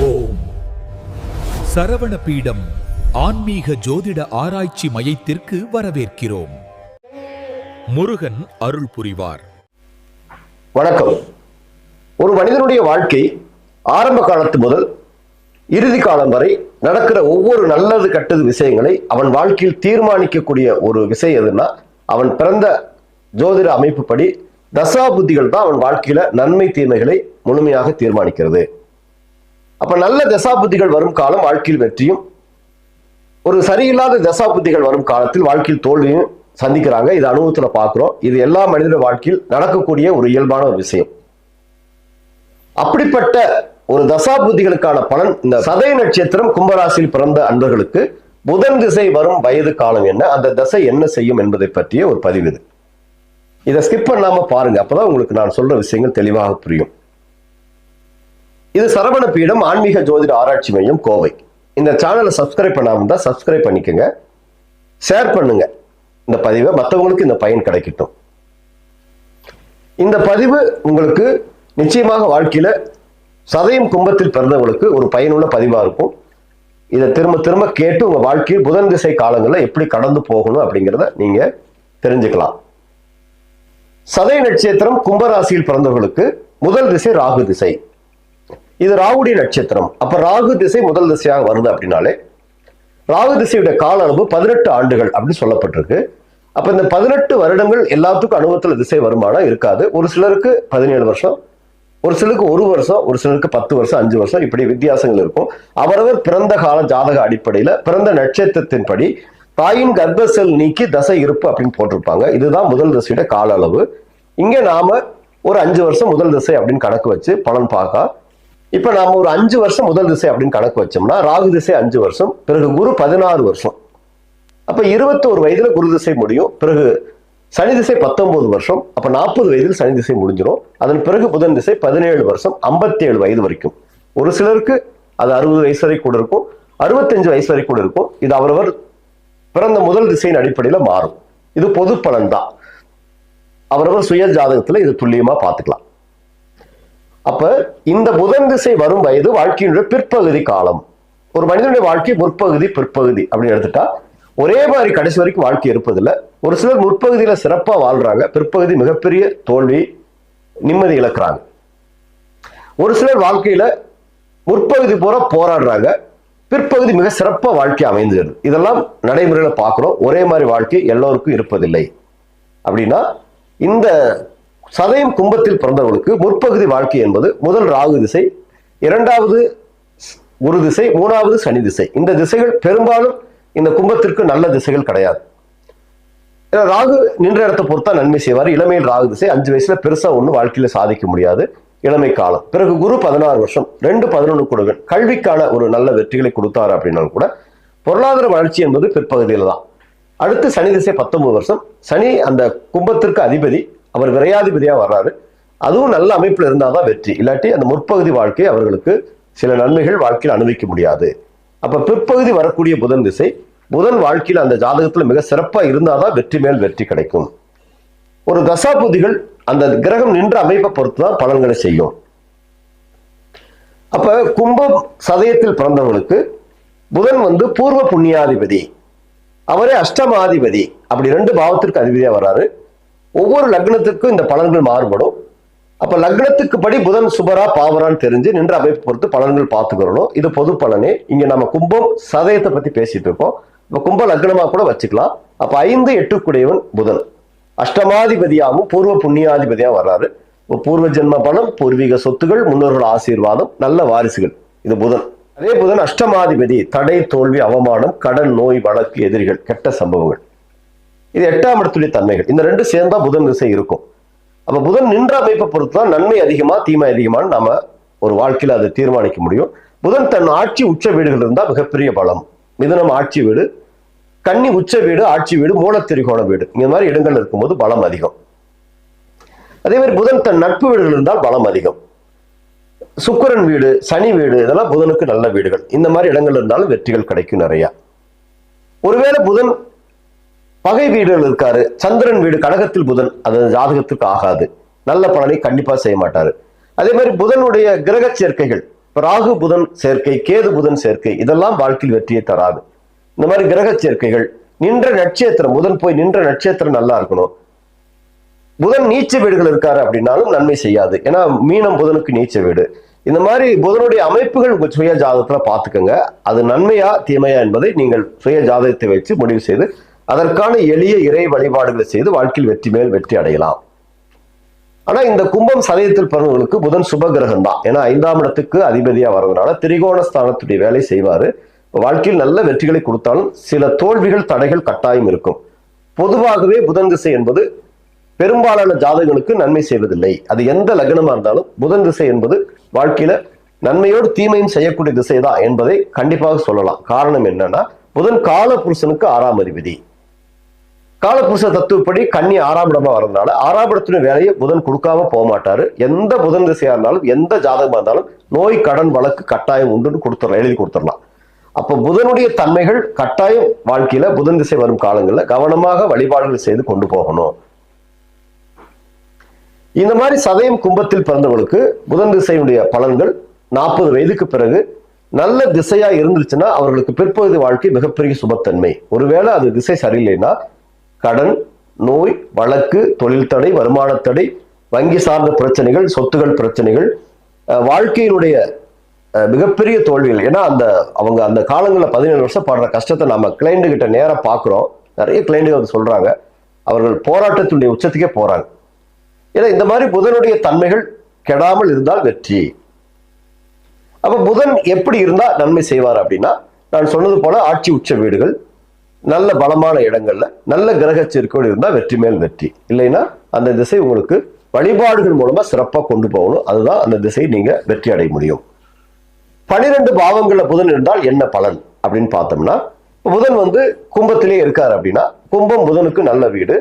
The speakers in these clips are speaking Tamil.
ஓம். சரவண பீடம் ஆன்மீக ஜோதிட ஆராய்ச்சி மையத்திற்கு வரவேற்கிறோம். முருகன் அருள் புரிவார். வணக்கம். ஒரு மனிதனுடைய வாழ்க்கை ஆரம்ப காலத்து முதல் இறுதி காலம் வரை நடக்கிற ஒவ்வொரு நல்லது கெட்டது விஷயங்களை அவன் வாழ்க்கையில் தீர்மானிக்கக்கூடிய ஒரு விஷயம் எதுன்னா அவன் பிறந்த ஜோதிட அமைப்புப்படி தசா புத்திகள் தான் அவன் வாழ்க்கையில நன்மை தீமைகளை முழுமையாக தீர்மானிக்கிறது. அப்ப நல்ல தசாபுத்திகள் வரும் காலம் வாழ்க்கையில் வெற்றியும் ஒரு சரியில்லாத தசாபுத்திகள் வரும் காலத்தில் வாழ்க்கையில் தோல்வியும் சந்திக்கிறாங்க. இது அனுபவத்துல பாக்குறோம் இது எல்லா மனித வாழ்க்கையில் நடக்கக்கூடிய ஒரு இயல்பான ஒரு விஷயம். அப்படிப்பட்ட ஒரு தசாபுத்திகளுக்கான பலன் இந்த சதய நட்சத்திரம் கும்பராசியில் பிறந்த அன்பர்களுக்கு புதன் திசை வரும் வயது காலம் என்ன அந்த தசை என்ன செய்யும் என்பதை பற்றிய ஒரு பதிவு இது. இதை ஸ்கிப் பண்ணாம பாருங்க. அப்பதான் உங்களுக்கு நான் சொல்ற விஷயங்கள் தெளிவாக புரியும். இது சரவண பீடம் ஆன்மீக ஜோதிட ஆராய்ச்சி மையம் கோவை. இந்த சேனலை சப்ஸ்கிரைப் பண்ணாமல் இருந்தால் சப்ஸ்கிரைப் பண்ணிக்கோங்க. ஷேர் பண்ணுங்க. இந்த பதிவை மற்றவங்களுக்கு இந்த பயன் கிடைக்கட்டும். இந்த பதிவு உங்களுக்கு நிச்சயமாக வாழ்க்கையில் சதயம் கும்பத்தில் பிறந்தவங்களுக்கு ஒரு பயனுள்ள பதிவாக இருக்கும். இதை திரும்ப திரும்ப கேட்டு உங்கள் வாழ்க்கையில் புதன் திசை காலங்களில் எப்படி கடந்து போகணும் அப்படிங்கிறத நீங்கள் தெரிஞ்சுக்கலாம். சதய நட்சத்திரம் கும்பராசியில் பிறந்தவர்களுக்கு முதல் திசை ராகு திசை. இது ராகுடைய நட்சத்திரம். அப்ப ராகு திசை முதல் திசையாக வருது அப்படின்னாலே ராகு திசையுடைய கால அளவு பதினெட்டு ஆண்டுகள் அப்படின்னு சொல்லப்பட்டிருக்கு. அப்ப இந்த பதினெட்டு வருடங்கள் எல்லாத்துக்கும் அனுபவத்துல திசை வருமானம் இருக்காது. ஒரு சிலருக்கு பதினேழு வருஷம் ஒரு சிலருக்கு ஒரு வருஷம் ஒரு சிலருக்கு பத்து வருஷம் அஞ்சு வருஷம் இப்படி வித்தியாசங்கள் இருக்கும். அவரவர் பிறந்த கால ஜாதக அடிப்படையில பிறந்த நட்சத்திரத்தின்படி தாயின் கர்ப்ப செல் நீக்கி தசை இருப்பு அப்படின்னு போட்டிருப்பாங்க. இதுதான் முதல் திசையோட கால அளவு. இங்க நாம ஒரு அஞ்சு வருஷம் முதல் திசை அப்படின்னு கணக்கு வச்சு பலன் பார்க்க இப்ப நாம ஒரு அஞ்சு வருஷம் முதல் திசை அப்படின்னு கணக்கு வச்சோம்னா ராகு திசை அஞ்சு வருஷம் பிறகு குரு பதினாறு வருஷம். அப்ப இருபத்தோரு வயதுல குரு திசை முடியும் பிறகு சனி திசை பத்தொன்பது வருஷம் அப்ப நாற்பது வயதில் சனி திசை முடிஞ்சிடும் அதன் பிறகு புதன் திசை பதினேழு வருஷம் ஐம்பத்தி ஏழு வயது வரைக்கும். ஒரு சிலருக்கு அது அறுபது வயசு வரை கூட இருக்கும் அறுபத்தஞ்சு வயசு வரை கூட இருக்கும். இது அவரவர் பிறந்த முதல் திசையின் அடிப்படையில மாறும். இது பொது பலன் தான். அவரவர் சுய ஜாதகத்துல இது துல்லியமா பார்த்துக்கலாம். அப்ப இந்த புதன் திசை வரும் வயது வாழ்க்கையினுடைய பிற்பகுதி காலம். ஒரு மனிதனுடைய வாழ்க்கை முற்பகுதி பிற்பகுதி அப்படின்னு எடுத்துட்டா ஒரே மாதிரி கடைசி வரைக்கும் வாழ்க்கை இருப்பதில்லை. ஒரு சிலர் முற்பகுதியில சிறப்பா வாழ்றாங்க பிற்பகுதி மிகப்பெரிய தோல்வி நிம்மதி இழக்கிறாங்க. ஒரு சிலர் வாழ்க்கையில முற்பகுதி பூரா போராடுறாங்க பிற்பகுதி மிக சிறப்பா வாழ்க்கை அமைந்துகிறது இதெல்லாம் நடைமுறையில பார்க்கிறோம். ஒரே மாதிரி வாழ்க்கை எல்லோருக்கும் இருப்பதில்லை. அப்படின்னா இந்த சதயம் கும்பத்தில் பிறந்தவர்களுக்கு முற்பகுதி வாழ்க்கை என்பது முதல் ராகு திசை இரண்டாவது குரு திசை மூணாவது சனி திசை. இந்த திசைகள் பெரும்பாலும் இந்த கும்பத்திற்கு நல்ல திசைகள் கிடையாது. ஏன்னா ராகு நின்ற இடத்தை பொறுத்தா நன்மை செய்வார். இளமையில் ராகு திசை அஞ்சு வயசுல பெருசா ஒன்று வாழ்க்கையில சாதிக்க முடியாது. இளமை காலம். பிறகு குரு பதினாறு வருஷம் ரெண்டு பதினொன்று கொடுகள் கல்விக்கான ஒரு நல்ல வெற்றிகளை கொடுத்தாரு அப்படின்னாலும் கூட பொருளாதார வளர்ச்சி என்பது பிற்பகுதியில் தான். அடுத்து சனி திசை பத்தொன்பது வருஷம். சனி அந்த கும்பத்திற்கு அதிபதி அவர் விரையாதிபதியாக வர்றாரு. அதுவும் நல்ல அமைப்பில் இருந்தால் தான் வெற்றி. இல்லாட்டி அந்த முற்பகுதி வாழ்க்கை அவர்களுக்கு சில நன்மைகள் வாழ்க்கையில் அனுபவிக்க முடியாது. அப்போ பிற்பகுதி வரக்கூடிய புதன் திசை புதன் வாழ்க்கையில் அந்த ஜாதகத்தில் மிக சிறப்பாக இருந்தால் தான் வெற்றி மேல் வெற்றி கிடைக்கும். ஒரு தசாபுதிகள் அந்த கிரகம் நின்ற அமைப்பை பொறுத்து தான் பலன்களை செய்யும். அப்போ கும்பம் சதயத்தில் பிறந்தவர்களுக்கு புதன் வந்து பூர்வ புண்ணியாதிபதி அவரே அஷ்டமாதிபதி அப்படி ரெண்டு பாவத்திற்கு அதிபதியாக வர்றாரு. ஒவ்வொரு லக்னத்துக்கும் இந்த பலன்கள் மாறுபடும். அப்ப லக்னத்துக்கு படி புதன் சுபரா பாவரான்னு தெரிஞ்சு நின்ற அமைப்பு பொறுத்து பலன்கள் பார்த்துக்கிறணும். இது பொது பலனே. இங்க நம்ம கும்பம் சதயத்தை பத்தி பேசிட்டு இருக்கோம். இப்ப கும்ப லக்னமா கூட வச்சுக்கலாம். அப்ப ஐந்து எட்டுக்குடையவன் புதன். அஷ்டமாதிபதியாகவும் பூர்வ புண்ணியாதிபதியா வர்றாரு. பூர்வ ஜென்ம பலம் பூர்வீக சொத்துகள் முன்னோர்கள் ஆசீர்வாதம் நல்ல வாரிசுகள். இது புதன். அதே புதன் அஷ்டமாதிபதி தடை தோல்வி அவமானம் கடன் நோய் வழக்கு எதிரிகள் கெட்ட சம்பவங்கள். இது எட்டாம் இடத்துடைய தன்மைகள். இந்த ரெண்டு சேர்ந்தா புதன் திசை இருக்கும். அப்ப புதன் நின்ற அமைப்பை பொறுத்து தான் நன்மை அதிகமா தீமை அதிகமானு நாம ஒரு வாழ்க்கையில அதை தீர்மானிக்க முடியும். புதன் தன் ஆட்சி உச்ச வீடுகள் இருந்தா மிகப்பெரிய பலம். மிதுனம் ஆட்சி வீடு. கன்னி உச்ச வீடு ஆட்சி வீடு மூலத்திரிகோண வீடு. இந்த மாதிரி இடங்கள் இருக்கும்போது பலம் அதிகம். அதே மாதிரி புதன் தன் நட்பு வீடுகள் இருந்தால் பலம் அதிகம். சுக்கிரன் வீடு சனி வீடு இதெல்லாம் புதனுக்கு நல்ல வீடுகள். இந்த மாதிரி இடங்கள் இருந்தாலும் வெற்றிகள் கிடைக்கும் நிறையா. ஒருவேளை புதன் பகை வீடுகள் இருக்காரு. சந்திரன் வீடு கடகத்தில் புதன். அது ஜாதகத்துக்கு ஆகாது. நல்ல பலனை கண்டிப்பா செய்ய மாட்டாரு. அதே மாதிரி புதனுடைய கிரக சேர்க்கைகள். ராகு புதன் சேர்க்கை கேது புதன் சேர்க்கை இதெல்லாம் வாழ்க்கையில் வெற்றியை தராது. இந்த மாதிரி கிரக சேர்க்கைகள். நின்ற நட்சத்திரம் புதன் போய் நின்ற நட்சத்திரம் நல்லா இருக்கணும். புதன் நீச்ச வீடுகள் இருக்காரு அப்படின்னாலும் நன்மை செய்யாது. ஏன்னா மீனம் புதனுக்கு நீச்ச வீடு. இந்த மாதிரி புதனுடைய அமைப்புகள் உங்கள் சுய ஜாதகத்தில் பாத்துக்கோங்க அது நன்மையா தீமையா என்பதை நீங்கள் சுய ஜாதகத்தை வச்சு முடிவு செய்து அதற்கான எளிய இறை வழிபாடுகளை செய்து வாழ்க்கையில் வெற்றி மேல் வெற்றி அடையலாம். ஆனா இந்த கும்பம் சதயத்தில் பிறந்தவர்களுக்கு புதன் சுப கிரகம் தான் ஏன்னா ஐந்தாம் இடத்துக்கு அதிபதியா வர்றதுனால திரிகோண ஸ்தானத்துடைய வேலை செய்வாரு. வாழ்க்கையில் நல்ல வெற்றிகளை கொடுத்தாலும் சில தோல்விகள் தடைகள் கட்டாயம் இருக்கும். பொதுவாகவே புதன் திசை என்பது பெரும்பாலான ஜாதகங்களுக்கு நன்மை செய்வதில்லை. அது எந்த லக்னமா இருந்தாலும் புதன் திசை என்பது வாழ்க்கையில நன்மையோடு தீமையும் செய்யக்கூடிய திசை தான் என்பதை கண்டிப்பாக சொல்லலாம். காரணம் என்னன்னா புதன் கால புருஷனுக்கு ஆறாம் அதிபதி. காலபுருஷ தத்துவப்படி கன்னி ஆறாம் இடமா வரதுனால ஆறாம் இடத்துடைய வேலையை புதன் கொடுக்காம போக மாட்டாரு எந்த புதன் திசையா இருந்தாலும் எந்த ஜாதகமா இருந்தாலும் நோய் கடன் வழக்கு கட்டாயம் உண்டுன்னு கொடுத்துடலாம் எழுதி கொடுத்துடலாம். அப்ப புதனுடைய தன்மைகள் கட்டாயம் வாழ்க்கையில புதன் திசை வரும் காலங்கள்ல கவனமாக வழிபாடுகள் செய்து கொண்டு போகணும். இந்த மாதிரி சதயம் கும்பத்தில் பிறந்தவங்களுக்கு புதன் திசையுடைய பலன்கள் நாற்பது வயதுக்கு பிறகு நல்ல திசையா இருந்துச்சுன்னா அவர்களுக்கு பிற்பகுதி வாழ்க்கை மிகப்பெரிய சுபத்தன்மை. ஒருவேளை அது திசை சரியில்லைன்னா கடன் நோய் வழக்கு தொழில் தடை வருமான தடை வங்கி சார்ந்த பிரச்சனைகள் சொத்துகள் பிரச்சனைகள் வாழ்க்கையினுடைய மிகப்பெரிய தோல்விகள். ஏன்னா அந்த அவங்க அந்த காலங்களில் பதினேழு வருஷம் படுற கஷ்டத்தை நம்ம கிளைண்ட் கிட்ட நேராக பார்க்குறோம் நிறைய கிளைண்ட்டுகள் வந்து சொல்கிறாங்க அவர்கள் போராட்டத்தினுடைய உச்சத்துக்கே போகிறாங்க ஏன்னா இந்த மாதிரி புதனுடைய தன்மைகள் கெடாமல் இருந்தால் வெற்றி. அப்போ புதன் எப்படி இருந்தால் நன்மை செய்வார் அப்படின்னா நான் சொன்னது போல ஆட்சி உச்ச வீடுகள் நல்ல பலமான இடங்கள்ல நல்ல கிரக சேர்க்கோடு இருந்தா வெற்றி மேல் வெற்றி. இல்லைன்னா அந்த திசை உங்களுக்கு வழிபாடுகள் மூலமா சிறப்பா கொண்டு போகணும். அதுதான் அந்த திசையை நீங்க வெற்றி அடைய முடியும். பனிரெண்டு பாவங்கள்ல புதன் இருந்தால் என்ன பலன் அப்படின்னு பார்த்தோம்னா புதன் வந்து கும்பத்திலே இருக்காரு அப்படின்னா கும்பம் புதனுக்கு நல்ல வீடு.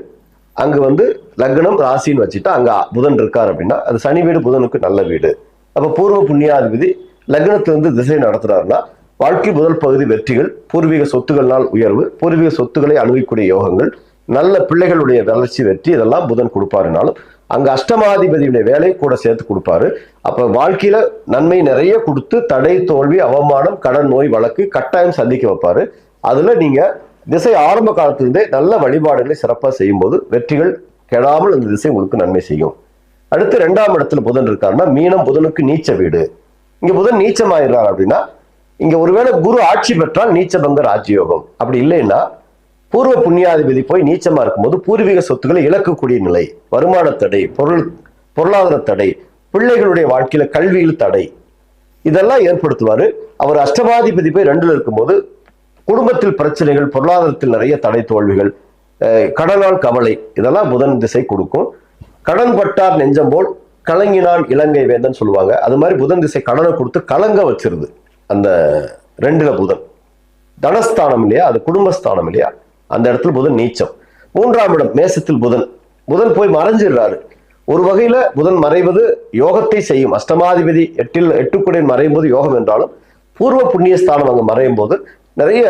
அங்கு வந்து லக்னம் ராசின்னு வச்சுட்டா அங்க புதன் இருக்காரு அப்படின்னா அது சனி வீடு புதனுக்கு நல்ல வீடு. அப்ப பூர்வ புண்ணியாதிபதி லக்னத்திலிருந்து திசை நடத்துறாருன்னா வாழ்க்கை முதல் பகுதி வெற்றிகள் பூர்வீக சொத்துக்கள்னால் உயர்வு பூர்வீக சொத்துக்களை அணுகக்கூடிய யோகங்கள் நல்ல பிள்ளைகளுடைய வளர்ச்சி வெற்றி இதெல்லாம் புதன் கொடுப்பாருனாலும் அங்க அஷ்டமாதிபதியுடைய வேலை கூட சேர்த்து கொடுப்பாரு. அப்ப வாழ்க்கையில நன்மை நிறைய கொடுத்து தடை தோல்வி அவமானம் கடன் நோய் வழக்கு கட்டாயம் சந்திக்க வைப்பாரு. அதுல நீங்க திசை ஆரம்ப காலத்திலிருந்தே நல்ல வழிபாடுகளை சிறப்பாக செய்யும்போது வெற்றிகள் கெடாமல் இந்த திசை உங்களுக்கு நன்மை செய்யும். அடுத்து ரெண்டாம் இடத்துல புதன் இருக்காருன்னா மீனம் புதனுக்கு நீச்ச வீடு. இங்க புதன் நீச்சமாயிடுறார் அப்படின்னா இங்க ஒருவேளை குரு ஆட்சி பெற்றால் நீச்சபங்க ராஜயோகம். அப்படி இல்லைன்னா பூர்வ புண்ணியாதிபதி போய் நீச்சமா இருக்கும்போது பூர்வீக சொத்துக்களை இழக்கக்கூடிய நிலை வருமான தடை பொருள் பொருளாதார தடை பிள்ளைகளுடைய வாழ்க்கையில கல்வியில் தடை இதெல்லாம் ஏற்படுத்துவாரு. அவர் அஷ்டமாதிபதி போய் ரெண்டுல இருக்கும்போது குடும்பத்தில் பிரச்சனைகள் பொருளாதாரத்தில் நிறைய தடை தோல்விகள் கடனால் கவலை இதெல்லாம் புதன் திசை கொடுக்கும். கடன் பட்டார் நெஞ்சம் போல் கலங்கினான் இலங்கை வேந்தன் சொல்லுவாங்க. அது மாதிரி புதன் திசை கடனை கொடுத்து கலங்க வச்சிருது. அந்த ரெண்டுல புதன். தனஸ்தானம் இல்லையா? அது குடும்பஸ்தானம் இல்லையா? அந்த இடத்துல புதன் நீச்சம். மூன்றாம் இடம் மேசத்தில் புதன். புதன் போய் மறைஞ்சிடுறாரு. ஒரு வகையில புதன் மறைவது யோகத்தை செய்யும். அஷ்டமாதிபதி எட்டில் எட்டுக்குடையன் மறையும் போது யோகம் என்றாலும் பூர்வ புண்ணிய ஸ்தானம் மறையும் போது நிறைய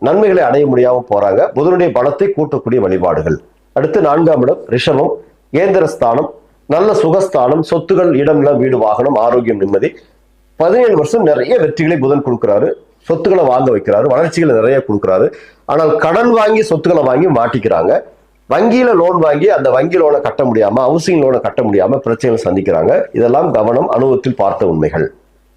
நன்மைகளை அடைய முடியாமல் போறாங்க. புதனுடைய பலத்தை கூட்டக்கூடிய வழிபாடுகள். அடுத்து நான்காம் இடம் ரிஷபம் கேந்திர ஸ்தானம் நல்ல சுகஸ்தானம் சொத்துகள் இடம் நிலம் வீடு வாகனம் ஆரோக்கியம் நிம்மதி. பதினேழு வருஷம் நிறைய வெற்றிகளை புதன் கொடுக்குறாரு. சொத்துக்களை வாங்க வைக்கிறாரு. வளர்ச்சிகளை நிறைய கொடுக்குறாரு. ஆனால் கடன் வாங்கி சொத்துக்களை வாங்கி மாட்டிக்கிறாங்க. வங்கியில லோன் வாங்கி அந்த வங்கி லோனை கட்ட முடியாம ஹவுசிங் லோனை கட்ட முடியாம பிரச்சனைகளை சந்திக்கிறாங்க. இதெல்லாம் கவனம் அனுபவத்தில் பார்த்த உண்மைகள்.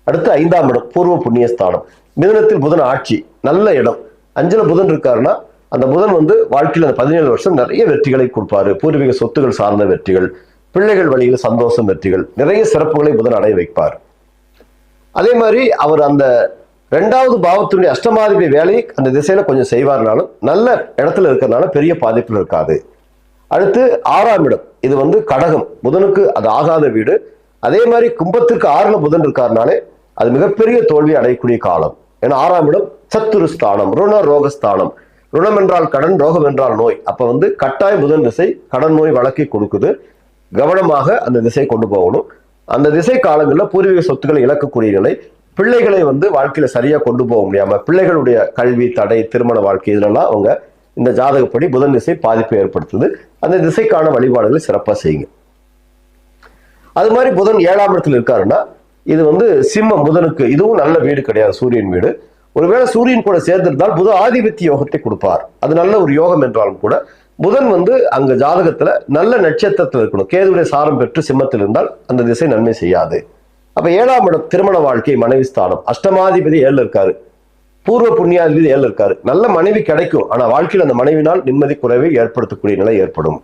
அடுத்து ஐந்தாம் இடம் பூர்வ புண்ணிய ஸ்தானம். மிதனத்தில் புதன் ஆட்சி நல்ல இடம். அஞ்சல புதன் இருக்காருன்னா அந்த புதன் வந்து வாழ்க்கையில் அந்த பதினேழு வருஷம் நிறைய வெற்றிகளை கொடுப்பாரு. பூர்வீக சொத்துகள் சார்ந்த வெற்றிகள் பிள்ளைகள் வழியில் சந்தோஷம் வெற்றிகள். நிறைய சிறப்புகளை புதன் அடைய வைப்பார். அதே மாதிரி அவர் அந்த ரெண்டாவது பாவத்தினுடைய அஷ்டமாதிபதி வேலையை அந்த திசையில கொஞ்சம் செய்வார்னாலும் நல்ல இடத்துல இருக்கிறதுனால பெரிய பாதிப்பில் இருக்காது. அடுத்து ஆறாம் இடம். இது வந்து கடகம். புதனுக்கு அது ஆகாத வீடு. அதே மாதிரி கும்பத்துக்கு ஆறுல புதன் இருக்காருனாலே அது மிகப்பெரிய தோல்வி அடையக்கூடிய காலம். ஏன்னா ஆறாம் இடம் சத்துரு ஸ்தானம் ருண ரோகஸ்தானம். ருணம் என்றால் கடன் ரோகம் என்றால் நோய். அப்ப வந்து கட்டாய புதன் திசை கடன் நோய் வழக்கை கொடுக்குது. கவனமாக அந்த திசையை கொண்டு போகணும். அந்த திசை காலங்களில் பூர்வீக சொத்துக்களை இழக்கக்கூடிய நிலை பிள்ளைகளை வந்து வாழ்க்கையில சரியா கொண்டு போக முடியாம பிள்ளைகளுடைய கல்வி தடை திருமண வாழ்க்கை இதுலலாம் அவங்க இந்த ஜாதகப்படி புதன் திசை பாதிப்பை ஏற்படுத்துது. அந்த திசைக்கான வழிபாடுகளை சிறப்பாக செய்யுங்க. அது மாதிரி புதன் ஏழாம் இடத்துல இருக்காருன்னா இது வந்து சிம்மம் புதனுக்கு இதுவும் நல்ல வீடு கிடையாது சூரியன் வீடு. ஒருவேளை சூரியன் கூட சேர்ந்திருந்தால் புத ஆதிபத்திய யோகத்தை கொடுப்பார். அது நல்ல ஒரு யோகம் என்றாலும் கூட புதன் வந்து அங்க ஜாதகத்துல நல்ல நட்சத்திரத்தில் இருக்கணும். கேதுவரை சாரம் பெற்று சிம்மத்தில் இருந்தால் அந்த திசை நன்மை செய்யாது. அப்ப ஏழாம் இடம் திருமண வாழ்க்கை மனைவி ஸ்தானம். அஷ்டமாதிபதி ஏழு இருக்காரு. பூர்வ புண்ணியாதிபதி ஏழு இருக்காரு. நல்ல மனைவி கிடைக்கும். ஆனா வாழ்க்கையில் அந்த மனைவினால் நிம்மதி குறைவை ஏற்படுத்தக்கூடிய நிலை ஏற்படும்.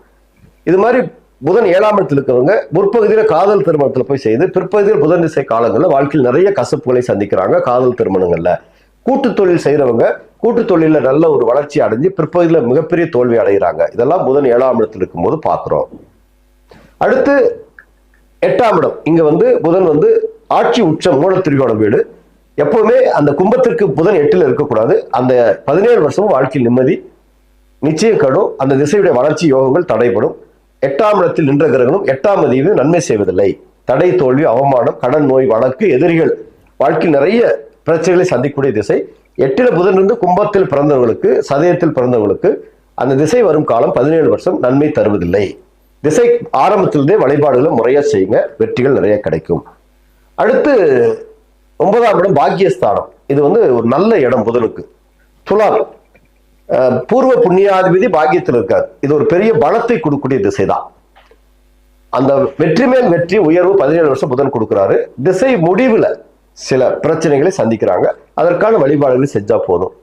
இது மாதிரி புதன் ஏழாம் இடத்தில் இருக்கிறவங்க முற்பகுதியில காதல் திருமணத்துல போய் செய்து பிற்பகுதியில் புதன் திசை காலங்கள்ல வாழ்க்கையில் நிறைய கசப்புகளை சந்திக்கிறாங்க காதல் திருமணங்கள்ல. கூட்டு தொழில் செய்கிறவங்க கூட்டு தொழிலில் நல்ல ஒரு வளர்ச்சி அடைஞ்சு பிற்பகுதியில் மிகப்பெரிய தோல்வி அடைகிறாங்க இதெல்லாம் புதன் ஏழாம் இடத்துல இருக்கும்போது பார்க்குறோம். அடுத்து எட்டாம் இடம். இங்கே வந்து புதன் வந்து ஆட்சி உச்சம் மூலத்திரிகோண வீடு. எப்பவுமே அந்த கும்பத்திற்கு புதன் எட்டில் இருக்கக்கூடாது. அந்த பதினேழு வருஷமும் வாழ்க்கையில் நிம்மதி நிச்சயம் கடும். அந்த திசையுடைய வளர்ச்சி யோகங்கள் தடைபடும். எட்டாம் இடத்தில் நின்ற கிரகணம் எட்டாம் அதிவு நன்மை செய்வதில்லை. தடை தோல்வி அவமானம் கடன் நோய் வழக்கு எதிரிகள். வாழ்க்கையில் நிறைய பிரச்சனைகளை சந்திக்கக்கூடிய திசை. எட்டில புதன் இருந்து கும்பத்தில் பிறந்தவர்களுக்கு சதயத்தில் பிறந்தவர்களுக்கு அந்த திசை வரும் காலம் பதினேழு வருஷம் நன்மை தருவதில்லை. திசை ஆரம்பத்திலிருந்தே வழிபாடுகளை முறையா செய்யுங்க. வெற்றிகள் நிறைய கிடைக்கும். அடுத்து ஒன்பதாம் இடம் பாக்கியஸ்தானம். இது வந்து ஒரு நல்ல இடம் புதனுக்கு. துலாம் பூர்வ புண்ணியாதிபதி பாக்கியத்தில் இருக்கார். இது ஒரு பெரிய பலத்தை கொடுக்கக்கூடிய திசை தான். அந்த வெற்றி மேல் வெற்றி உயர்வு பதினேழு வருஷம் புதன் கொடுக்குறாரு. திசை முடிவுல சில பிரச்சனைகளை சந்திக்கிறாங்க. அதற்கான வழிபாடுகளை செஞ்சா போதும்.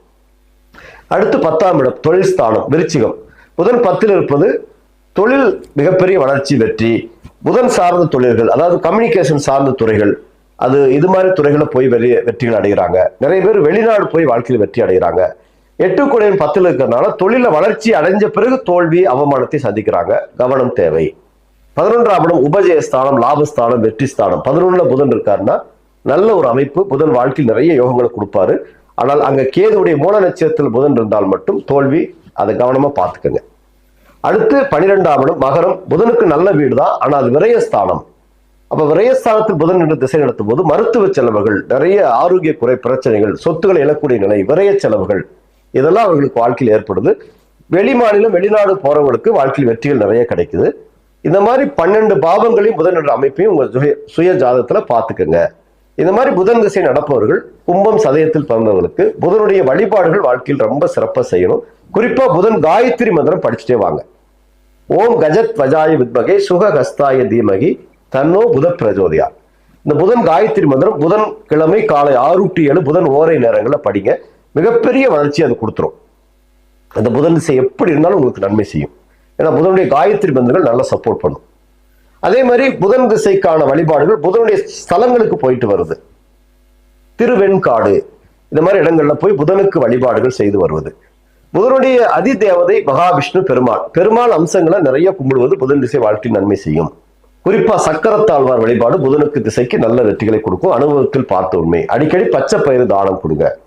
அடுத்து பத்தாம் இடம் தொழில் ஸ்தானம் விருச்சிகம். புதன் பத்தில் இருப்பது தொழில் மிகப்பெரிய வளர்ச்சி வெற்றி. புதன் சார்ந்த தொழில்கள் அதாவது கம்யூனிகேஷன் சார்ந்த துறைகள். அது இது மாதிரி துறைகளை போய் வெளியே வெற்றிகள் அடைகிறாங்க. நிறைய பேர் வெளிநாடு போய் வாழ்க்கையில் வெற்றி அடைகிறாங்க. எட்டு குடையின் பத்தில் இருக்கிறதுனால தொழில வளர்ச்சி அடைஞ்ச பிறகு தோல்வி அவமானத்தை சந்திக்கிறாங்க. கவனம் தேவை. பதினொன்றாம் இடம் உபஜயஸ்தானம் லாபஸ்தானம் வெற்றி ஸ்தானம். பதினொன்றுல புதன் இருக்காருன்னா நல்ல ஒரு அமைப்பு புதன் வாழ்க்கையில் நிறைய யோகங்களை கொடுப்பாரு. ஆனால் அங்க கேதுடைய மூல நட்சத்திரத்தில் புதன் இருந்தால் மட்டும் தோல்வி அதை கவனமா பார்த்துக்கங்க. அடுத்து பனிரெண்டாம் இடம் மகரம் புதனுக்கு நல்ல வீடு தான் ஆனால் அது விரயஸ்தானம். அப்ப விரயஸ்தானத்தில் புதன் என்று திசை நடத்தும் போது மருத்துவ செலவுகள் நிறைய ஆரோக்கிய குறை பிரச்சனைகள் சொத்துக்களை இழக்கூடிய நிலை விரய செலவுகள் இதெல்லாம் அவர்களுக்கு வாழ்க்கையில் ஏற்படுது. வெளி மாநிலம் வெளிநாடு போறவங்களுக்கு வாழ்க்கையில் வெற்றிகள் நிறைய கிடைக்குது. இந்த மாதிரி பன்னெண்டு பாவங்களையும் புதன் என்ற அமைப்பையும் உங்க சுய சுய ஜாதகத்துல பாத்துக்கங்க இந்த மாதிரி புதன் திசை நடப்பவர்கள் கும்பம் சதயத்தில் பிறந்தவங்களுக்கு புதனுடைய வழிபாடுகள் வாழ்க்கையில் ரொம்ப சிறப்பாக செய்யணும். குறிப்பாக புதன் காயத்ரி மந்திரம் படிச்சுட்டே வாங்க. ஓம் கஜத் வஜாய வித்மகை சுக ஹஸ்தாய தீமகி தன்னோ புத பிரஜோதியா. இந்த புதன் காயத்ரி மந்திரம் புதன் கிழமை காலை ஆறு டு ஏழு புதன் ஓரை நேரங்களில் படிங்க. மிகப்பெரிய வளர்ச்சி அது கொடுத்துரும். அந்த புதன் திசை எப்படி இருந்தாலும் உங்களுக்கு நன்மை செய்யும். ஏன்னா புதனுடைய காயத்ரி மந்திரங்கள் நல்லா சப்போர்ட் பண்ணும். அதே மாதிரி புதன் திசைக்கான வழிபாடுகள் புதனுடைய ஸ்தலங்களுக்கு போயிட்டு வருது. திருவெண்காடு. இந்த மாதிரி இடங்கள்ல போய் புதனுக்கு வழிபாடுகள் செய்து வருவது. புதனுடைய அதி தேவதை மகாவிஷ்ணு பெருமாள். பெருமாள் அம்சங்களை நிறைய கும்பிடுவது புதன் திசை வாழ்க்கை நன்மை செய்யும். குறிப்பா சக்கரத்தாழ்வார் வழிபாடு புதனுக்கு திசைக்கு நல்ல வெற்றிகளை கொடுக்கும். அனுபவத்தில் பார்த்த உண்மை. அடிக்கடி பச்சை பயிறு தானம் கொடுங்க.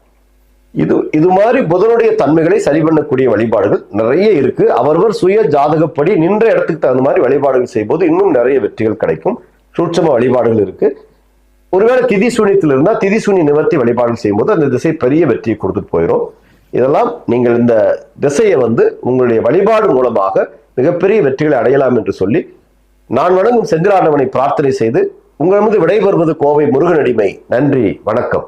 இது இது மாதிரி புதனுடைய தன்மைகளை சரி பண்ணக்கூடிய வழிபாடுகள் நிறைய இருக்கு. அவரவர் சுய ஜாதகப்படி நின்ற இடத்துக்கு தகுந்த மாதிரி வழிபாடுகள் செய்யும்போது இன்னும் நிறைய வெற்றிகள் கிடைக்கும். சூட்சம வழிபாடுகள் இருக்கு. ஒருவேளை திதி சூனியத்தில் இருந்தால் திதி சூனி நிவர்த்தி வழிபாடுகள் செய்யும்போது அந்த திசை பெரிய வெற்றியை கொடுத்துட்டு போயிடும் இதெல்லாம் நீங்கள் இந்த திசையை வந்து உங்களுடைய வழிபாடு மூலமாக மிகப்பெரிய வெற்றிகளை அடையலாம் என்று சொல்லி நான் வணங்கும் செந்திராண்டவனை பிரார்த்தனை செய்து உங்களிடமிருந்து விடைபெறுவது கோவை முருகனடிமை. நன்றி வணக்கம்.